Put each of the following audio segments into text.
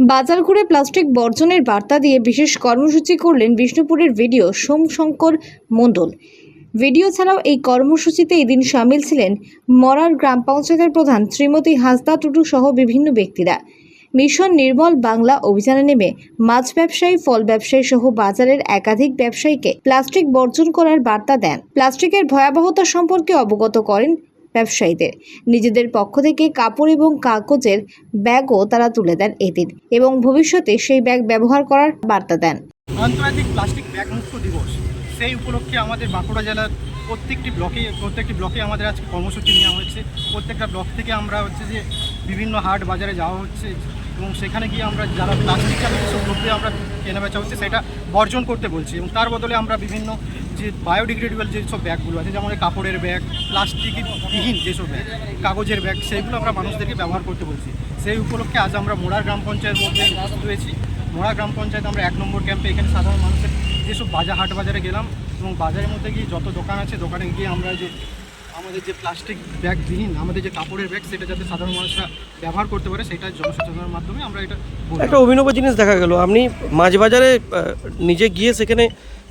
বাজার ঘুরে প্লাস্টিক বর্জনের বার্তা দিয়ে বিশেষ কর্মসূচি করলেন বিষ্ণুপুরের ভিডিও সোমশঙ্কর মণ্ডল। ভিডিও ছাড়াও এই কর্মসূচিতে এদিন সামিল ছিলেন মরার গ্রাম পঞ্চায়েতের প্রধান শ্রীমতী হাসদা টুটু সহ বিভিন্ন ব্যক্তিরা। মিশন নির্মল বাংলা অভিযানে নেমে মাছ ব্যবসায়ী, ফল ব্যবসায়ী সহ বাজারের একাধিক ব্যবসায়ীকে প্লাস্টিক বর্জন করার বার্তা দেন। প্লাস্টিকের ভয়াবহতা সম্পর্কে অবগত করেন ব্যবসায়ীদের। নিজেদের পক্ষ থেকে কাপড় এবং কাগজের ব্যাগও তারা তুলে দেন এদিন এবং ভবিষ্যতে সেই ব্যাগ ব্যবহার করার বার্তা দেন। আন্তর্জাতিক প্লাস্টিক ব্যাগ মুক্ত দিবস। সেই উপলক্ষে আমাদের বাঁকুড়া জেলার প্রত্যেকটি ব্লকে প্রত্যেকটি ব্লকে আমাদের আজকে কর্মসূচি নেওয়া হচ্ছে প্রত্যেকটা ব্লক থেকে আমরা হচ্ছে যে বিভিন্ন হাট বাজারে যাওয়া হচ্ছে এবং সেখানে গিয়ে আমরা যারা প্লাস্টিক যেসব দ্রব্য আমরা কেনাবেচা হচ্ছে সেটা বর্জন করতে বলছি এবং তার বদলে আমরা বিভিন্ন যে বায়োডিগ্রেডেবল যেসব ব্যাগগুলো আছে, যেমন কাপড়ের ব্যাগ প্লাস্টিক বিহীন যেসব ব্যাগ, কাগজের ব্যাগ সেইগুলো আমরা মানুষদেরকে ব্যবহার করতে বলছি। সেই উপলক্ষে আজ আমরা মোড়ার গ্রাম পঞ্চায়েত মধ্যে উপস্থিত হয়েছি। মোড়া গ্রাম পঞ্চায়েত আমরা এক নম্বর ক্যাম্পে এখানে সাধারণ মানুষের যেসব বাজার, হাট বাজারে গেলাম এবং বাজারের মধ্যে গিয়ে যত দোকান আছে, দোকানে গিয়ে আমরা যে আমাদের যে প্লাস্টিক ব্যাগ বিহীন আমাদের যে কাপড়ের ব্যাগ, সেটা যাতে সাধারণ মানুষরা ব্যবহার করতে পারে, সেটা জনসচেতনার মাধ্যমে আমরা এটা একটা অভিনব জিনিস দেখা গেল। আপনি মাঝ বাজারে নিজে গিয়ে সেখানে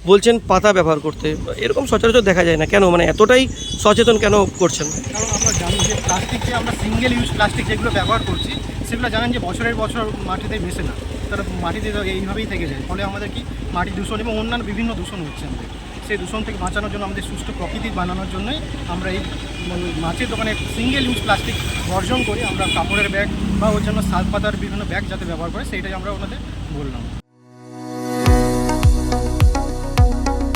বলছেন পাতা ব্যবহার করতে। এরকম সচরাচর দেখা যায় না। কেন? মানে এতটাই সচেতন কেন করছেন? কারণ আমরা জানি যে আমরা সিঙ্গেল ইউজ প্লাস্টিক যেগুলো ব্যবহার করছি, সেগুলো জানেন যে বছরের বছর মাটিতে মেশে না। তারা মাটিতে এইভাবেই থেকে যায়। ফলে আমাদের কি? মাটি দূষণ এবং অন্যান্য বিভিন্ন দূষণ হচ্ছে আমাদের। সেই দূষণ থেকে বাঁচানোর জন্য আমাদের সুস্থ প্রকৃতি বানানোর জন্যই আমরা এই মাছের দোকানে সিঙ্গেল ইউজ প্লাস্টিক বর্জন করি আমরা কাপড়ের ব্যাগ বা ওর জন্য শাল পাতার বিভিন্ন ব্যাগ যাতে ব্যবহার করে, সেইটাই আমরা ওনাদের বললাম।